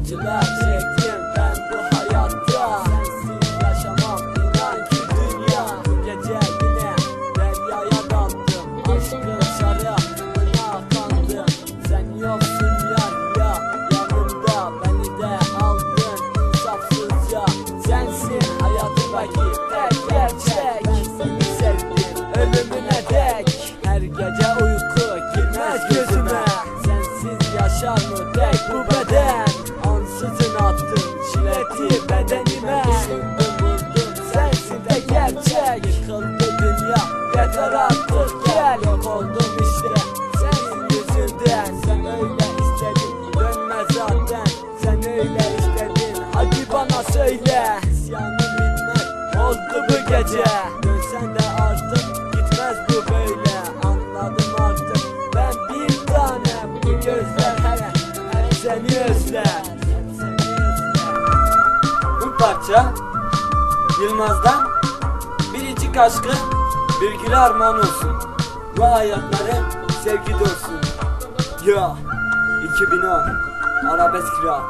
Acılar çektim ben bu hayatta Sensiz yaşamam inan ki dünya Bu gece yine deryaya daldım Aşkın şarabına kandım Sen yoksun yar ya yanımda Beni de aldın insafsızca Sensin hayatımdaki tek gerçek Ben seni sevdim ölümüne dek Her gece uyku yaşar mı? Tek bu beden Ansızın attın çileti bedenime. Düşündüm buldum sensin de gerçek. Yıkıldı dünya yeter artık gel. Yok oldum işte senin yüzünden. Sen öyle istedin dönme zaten. Sen öyle istedin hadi bana söyle. İsyanım bitmez oldu bu gece özler Bu parça Yılmaz'dan biricik aşkı bir güle armağan olsun. Bu hayatları sevgi olsun. Ya 2010 Arabesk Rap